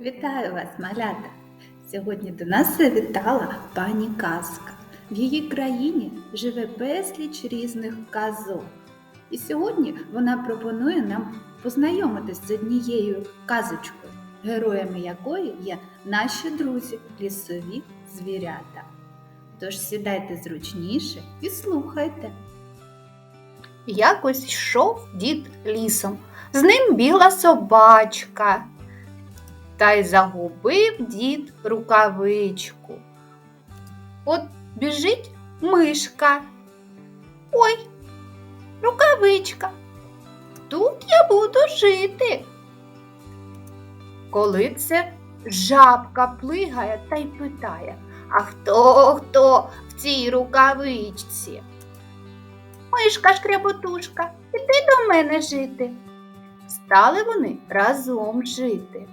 Вітаю вас, малята! Сьогодні до нас завітала пані Казка. В її країні живе безліч різних казок. І сьогодні вона пропонує нам познайомитись з однією казочкою, героями якої є наші друзі, лісові звірята. Тож сідайте зручніше і слухайте. Якось йшов дід лісом, з ним біла собачка. Та й загубив дід рукавичку. От біжить мишка. Ой, рукавичка. Тут я буду жити. Коли це жабка плигає та й питає, а хто хто в цій рукавичці? Мишка шкряботушка, іди до мене жити. Стали вони разом жити.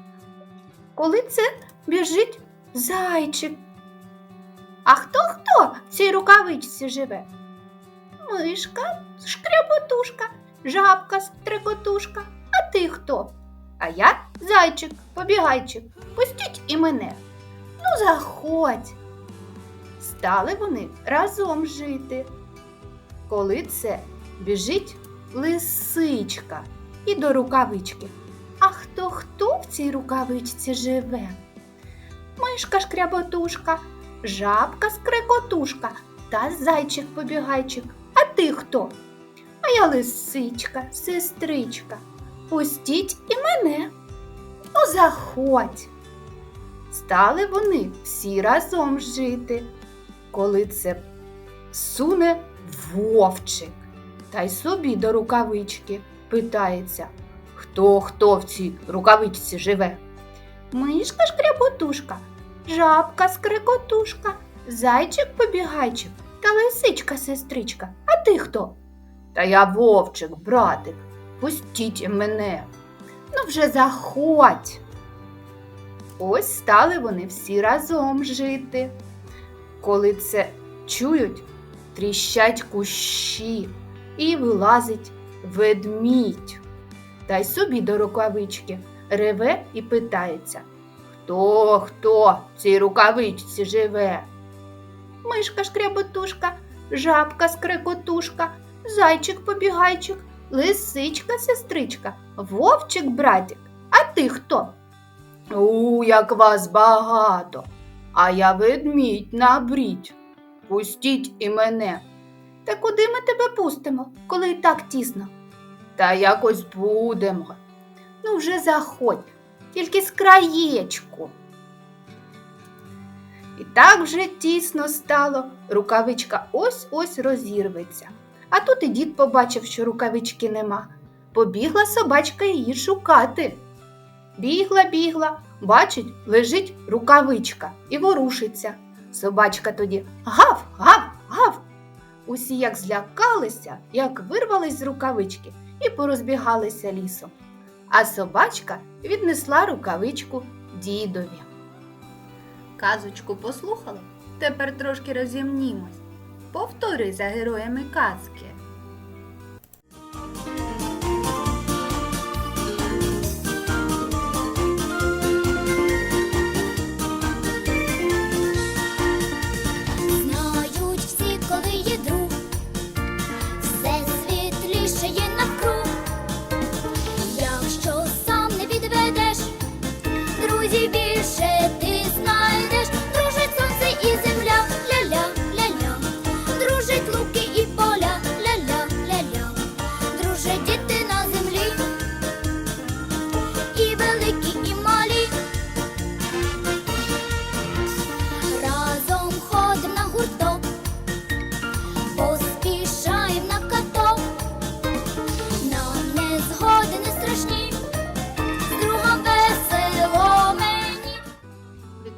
Коли це біжить зайчик. А хто хто в цій рукавичці живе? Мишка, шкряботушка, жабка, стрикотушка. А ти хто? А я зайчик, побігайчик. Пустіть і мене. Ну, заходь. Стали вони разом жити коли це біжить лисичка і до рукавички. А хто хто в цій рукавичці живе? Мишка шкряботушка, жабка скрикотушка та зайчик побігайчик. А ти хто? А я лисичка, сестричка. Пустіть і мене. Ну, заходь. Стали вони всі разом жити, коли це суне вовчик. Та й собі до рукавички питається, хто хто в цій рукавичці живе. Мишка шкряботушка, жабка скрикотушка, зайчик побігайчик та лисичка сестричка. А ти хто? Та я вовчик, братик, пустіть мене. Ну вже заходь. Ось стали вони всі разом жити. Коли це чують, тріщать кущі і вилазить ведмідь. Та й собі до рукавички реве і питається Хто хто в цій рукавичці живе? Мишка шкряботушка, жабка скрикотушка, зайчик побігайчик, лисичка сестричка, вовчик братик. А ти хто? У, як вас багато, а я ведмідь набрідь. Пустіть і мене. Та куди ми тебе пустимо, коли і так тісно? Та якось будемо. Ну, вже заходь, тільки з краєчку. І так вже тісно стало, рукавичка ось ось розірветься. А тут і дід побачив, що рукавички нема. Побігла собачка її шукати. Бігла, бігла, бачить, лежить рукавичка і ворушиться. Собачка тоді гав, гав, гав. Усі як злякалися, як вирвались з рукавички і порозбігалися лісом. А собачка віднесла рукавичку дідові. Казочку послухали? Тепер трошки розімнімось. Повторюй за героями казки. Друзів більше ти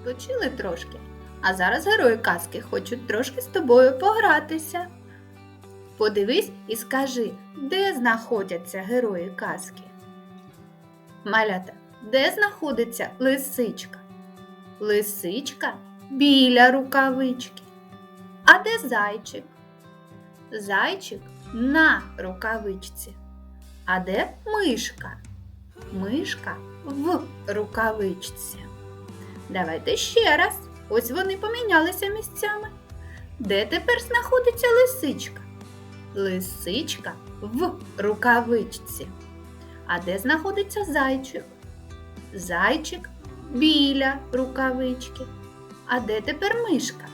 Відпочили трошки, а зараз герої казки хочуть трошки з тобою погратися. Подивись і скажи, де знаходяться герої казки. Малята, де знаходиться лисичка? Лисичка біля рукавички. А де зайчик? Зайчик на рукавичці. А де мишка? Мишка в рукавичці. Давайте ще раз. Ось вони помінялися місцями. Де тепер знаходиться лисичка? Лисичка в рукавичці. А де знаходиться зайчик? Зайчик біля рукавички. А де тепер мишка?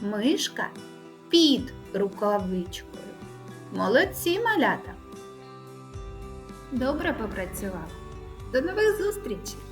Мишка під рукавичкою. Молодці малята. Добре попрацював. До нових зустрічей!